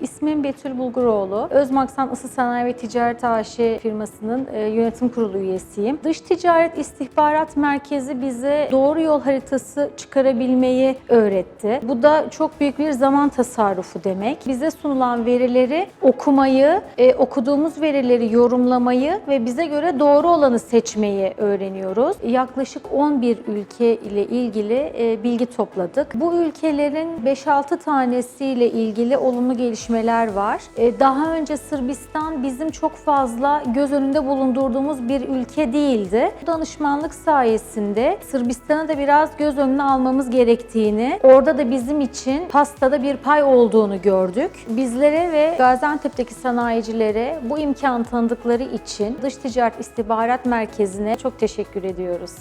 İsmim Betül Bulguroğlu. Özmaksan Isı Sanayi ve Ticaret AŞ firmasının e, yönetim kurulu üyesiyim. Dış Ticaret İstihbarat Merkezi bize doğru yol haritası çıkarabilmeyi öğretti. Bu da çok büyük bir zaman tasarrufu demek. Bize sunulan verileri okumayı, e, okuduğumuz verileri yorumlamayı ve bize göre doğru olanı seçmeyi öğreniyoruz. Yaklaşık 11 ülke ile ilgili e, bilgi topladık. Bu ülkelerin 5-6 tanesiyle ilgili olumlu gelişmeler var. E, Daha önce Sırbistan bizim çok fazla göz önünde bulundurduğumuz bir ülke değildi. Danışmanlık sayesinde Sırbistan'ı da biraz göz önüne almamız gerektiğini, orada da bizim için pastada bir pay olduğunu gördük. Bizlere ve Gaziantep'teki sanayicilere bu imkanı tanıdıkları için Dış Ticaret İstihbarat Merkezi'ne çok teşekkür ediyoruz.